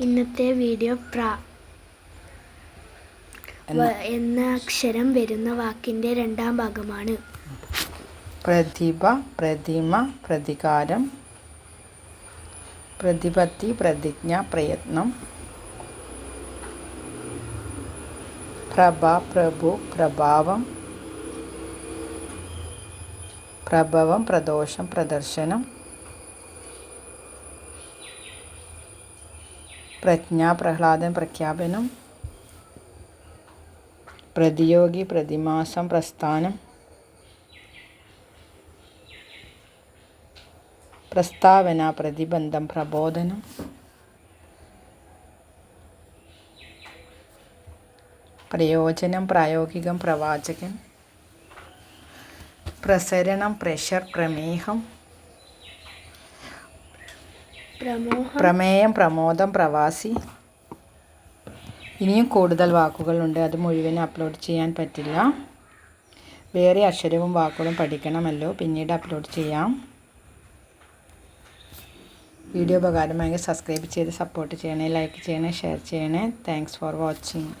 ഇന്നത്തെ വീഡിയോ പ്ര എന്ന അക്ഷരം വരുന്ന വാക്കിന്റെ രണ്ടാം ഭാഗമാണ്. പ്രതിഭ പ്രതിമ പ്രതികാരം പ്രതിപത്തി പ്രതിജ്ഞ പ്രയത്നം പ്രഭ പ്രഭു പ്രഭാവം പ്രഭവം പ്രദോഷം പ്രദർശനം പ്രജ്ഞ പ്രഹ്ലാദൻ പ്രഖ്യാപനം. പ്രതിയോഗി പ്രതിമാസം പ്രസ്ഥാനം. പ്രസ്താവന പ്രതിബന്ധം പ്രബോധനം. പ്രയോജനം പ്രായോഗികം പ്രവാചകൻ. പ്രസരണം പ്രഷർ പ്രമേഹം. പ്രമേയം പ്രമോദം പ്രവാസി. ഇനിയും കൂടുതൽ വാക്കുകളുണ്ട്. അത് മുഴുവൻ അപ്ലോഡ് ചെയ്യാൻ പറ്റില്ല. വേറെ അക്ഷരവും വാക്കുകളും പഠിക്കണമല്ലോ. പിന്നീട് അപ്ലോഡ് ചെയ്യാം. വീഡിയോ ഉപകാരമായെങ്കിൽ സബ്സ്ക്രൈബ് ചെയ്ത് സപ്പോർട്ട് ചെയ്യണേ ലൈക്ക് ചെയ്യണേ ഷെയർ ചെയ്യണേ. Thanks for watching